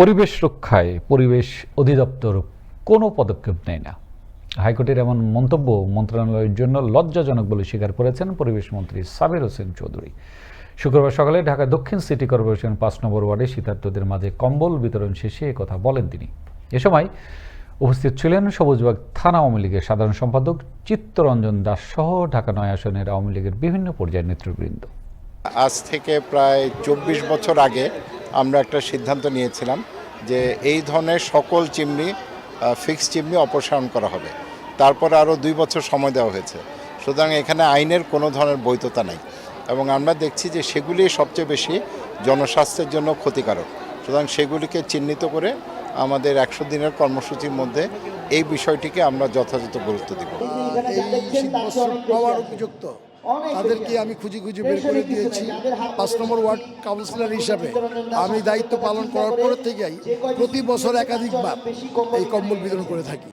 পরিবেশ রক্ষায় পরিবেশ অধিদপ্তর কোনো পদক্ষেপ নেয় না। হাইকোর্টের এমন মন্তব্য মন্ত্রণালয়ের জন্য লজ্জাজনক বলে স্বীকার করেছেন পরিবেশ মন্ত্রী সাবির হোসেন চৌধুরী। শুক্রবার সকালে ঢাকা দক্ষিণ সিটি কর্পোরেশন পাঁচ নম্বর ওয়ার্ডে শীতার্থদের মাঝে কম্বল বিতরণ শেষে কথা বলেন তিনি। এ সময় উপস্থিত ছিলেন সবুজবাগ থানা আওয়ামী লীগের সাধারণ সম্পাদক চিত্তরঞ্জন দাস সহ ঢাকা নয় আসনের আওয়ামী লীগের বিভিন্ন পর্যায়ের নেতৃবৃন্দ। আজ থেকে প্রায় চব্বিশ বছর আগে আমরা একটা সিদ্ধান্ত নিয়েছিলাম যে এই ধরনের সকল চিমনি ফিক্স চিমনি অপসারণ করা হবে। তারপর আরও দুই বছর সময় দেওয়া হয়েছে। সুতরাং এখানে আইনের কোনো ধরনের বৈধতা নাই এবং আমরা দেখছি যে সেগুলি সবচেয়ে বেশি জনস্বাস্থ্যের জন্য ক্ষতিকারক। সুতরাং সেগুলিকে চিহ্নিত করে আমাদের একশো দিনের কর্মসূচির মধ্যে এই বিষয়টিকে আমরা যথাযথ গুরুত্ব দিব। এই উপযুক্ত। তাদেরকে আমি খুঁজি খুঁজি বের করে দিয়েছি। পাঁচ নম্বর ওয়ার্ড কাউন্সিলর হিসাবে। আমি দায়িত্ব পালন করার পর থেকেই প্রতি বছর একাধিকবার এই কম্বল বিতরণ করে থাকি।